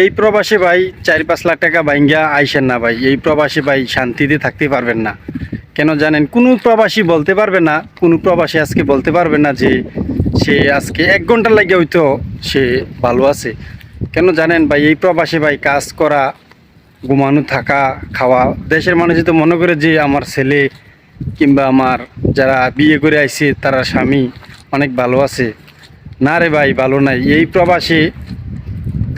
এই প্রবাসী ভাই চার পাঁচ লাখ টাকা বাইঙ্গা আইসেন না ভাই। এই প্রবাসী ভাই শান্তিতে থাকতে পারবেন না। কেন জানেন? কোনো প্রবাসী বলতে পারবে না, কোনো প্রবাসী আজকে বলতে পারবে না যে সে আজকে এক ঘণ্টা লাগে হয়তো সে ভালো আছে। কেন জানেন ভাই? এই প্রবাসী ভাই কাজ করা, ঘুমানো, থাকা, খাওয়া, দেশের মানুষ তো মনে করে যে আমার ছেলে কিংবা আমার যারা বিয়ে করে আইছে, তারা স্বামী অনেক ভালো আছে। না রে ভাই, ভালো নাই। এই প্রবাসী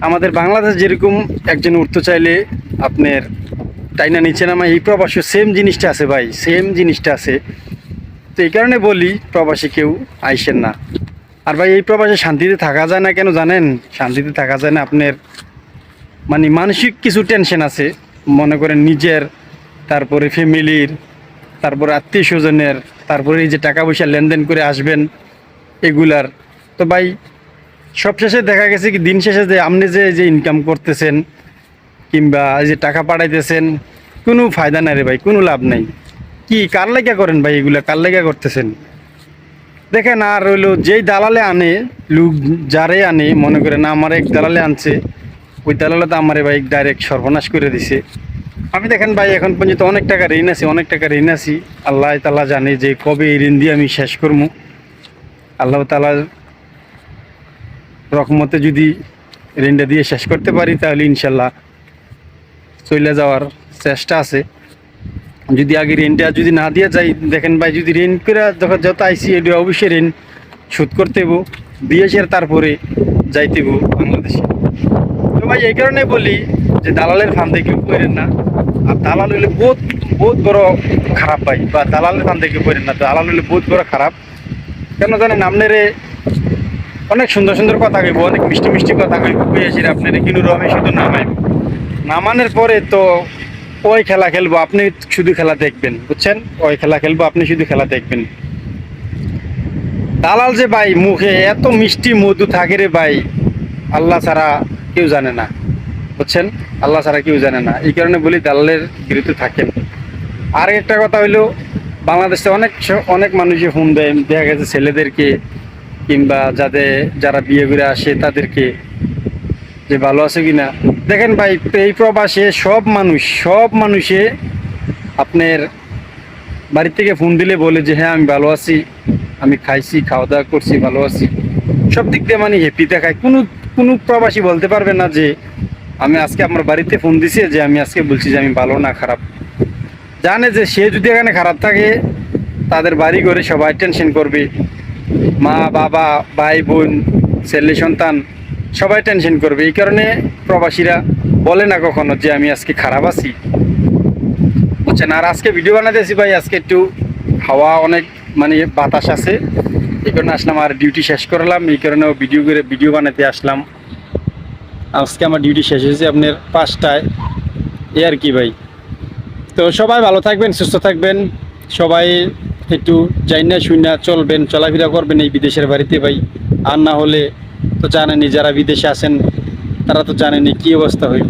আমাদের বাংলাদেশ যেরকম একজন উঠতে চাইলে আপনার টাইনা নিচে নামা এই প্রবাসী সেম জিনিসটা আছে ভাই সেম জিনিসটা আছে। তো এই কারণে বলি, প্রবাসী কেউ আইসেন না। আর ভাই, এই প্রবাসে শান্তিতে থাকা যায় না কেন জানেন? শান্তিতে থাকা যায় না, আপনার মানে মানসিক কিছু টেনশন আছে। মনে করেন নিজের, তারপরে ফ্যামিলির, তারপরে আত্মীয় স্বজনের তারপরে এই যে টাকা পয়সা লেনদেন করে আসবেন, এগুলার। তো ভাই সব শেষে দেখা গেছে কি, দিন শেষে যে আপনি যে যে ইনকাম করতেছেন কিংবা যে টাকা পাঠাইতেছেন, কোনো ফায়দা নাই রে ভাই, কোনো লাভ নাই। কি, কার লেগা করেন ভাই এগুলা? কার লেগা করতেছেন? দেখেন, আর হইল যেই দালালে আনে, লোক যারে আনে, মনে করেন আমার এক দালালে আনছে, ওই দালালে তো আমার ভাই ডাইরেক্ট সর্বনাশ করে দিছে। আমি দেখেন ভাই, এখন পর্যন্ত অনেক টাকা ঋণ আছি, অনেক টাকা ঋণ আছি। আল্লাহ তালা জানে যে কবে এই ঋণ দিয়ে আমি শেষ করব আল্লাহ তালার রকমতে যদি ঋণটা দিয়ে শেষ করতে পারি, তাহলে ইনশাল্লাহ চলে যাওয়ার চেষ্টা আছে। যদি আগে ঋণটা যদি না দিয়ে যাই, দেখেন ভাই, যদি ঋণ করে যখন যত আইসি এটা অবশ্যই ঋণ শোধ করতে হব দিয়ে তারপরে যাইতে হব বাংলাদেশে। তো ভাই, এই কারণে বলি যে দালালের ফান্দে কেউ করেন না। আর দালাল হইলে বহুত বহুত বড় খারাপ ভাই, বা দালালের ফান্দে কেউ করেন না। দালাল হইলে বহুত বড় খারাপ। কেন জানেন আপনারে অনেক সুন্দর সুন্দর কথা কইব, অনেক মিষ্টি মিষ্টি কথা কইব। কইয়াছি আপনার? কিন্তু রমে শুধু নামাইব নামানোর পরে তো ওই খেলা খেলব, আপনি শুধু খেলা দেখবেন, বুঝছেন? ওই খেলা খেলব, আপনি শুধু খেলা দেখবেন। দালাল যে ভাই, মুখে এত মিষ্টি মধু থাকে রে ভাই, আল্লাহ ছাড়া কেউ জানে না, বুঝছেন? আল্লাহ ছাড়া কেউ জানে না। এই কারণে বলি দালালের বিরুদ্ধে থাকেন। আর একটা কথা হইল, বাংলাদেশে অনেক অনেক মানুষই ফোন দেয়, দেখা গেছে ছেলেদেরকে কিংবা যাদের যারা বিয়ে করে আসে তাদেরকে যে ভালো আছে কিনা। দেখেন ভাই, এই প্রবাসে সব মানুষ সব মানুষে আপনার বাড়ি থেকে ফোন দিলে বলে যে হ্যাঁ আমি ভালো আছি। আমি খাইছি খাওয়া দাওয়া করছি, ভালো আছি। সব দিক দিয়ে মানে হ্যাপি দেখায়। কোনো কোনো প্রবাসী বলতে পারবে না যে, আমি আজকে আমার বাড়িতে ফোন দিছি যে, আমি আজকে বলছি যে, আমি ভালো না, খারাপ। জানে যে, সে যদি এখানে খারাপ থাকে, তাদের বাড়ি ঘরে সবাই টেনশন করবে। মা, বাবা, ভাই, বোন, ছেলে, সন্তান, সবাই টেনশন করবে। এই কারণে প্রবাসীরা বলে না কখনো যে আমি আজকে খারাপ আছি। বুঝছেন? আর আজকে ভিডিও বানাতেছি ভাই, আজকে একটু হাওয়া অনেক মানে বাতাস আছে। এই কারণে আসলাম, আর ডিউটি শেষ করলাম। এই কারণে ভিডিও করে ভিডিও বানাতে আসলাম। আজকে আমার ডিউটি শেষ হয়েছে আপনার পাঁচটায়। এ আর কি ভাই। তো সবাই ভালো থাকবেন, সুস্থ থাকবেন। সবাই একটু যাই না শুই না চলবেন, চলাফেরা করবেন এই বিদেশের বাড়িতে ভাই। আর না হলে তো জানেনি যারা বিদেশে আছেন, তারা তো জানেনি কি অবস্থা হইব।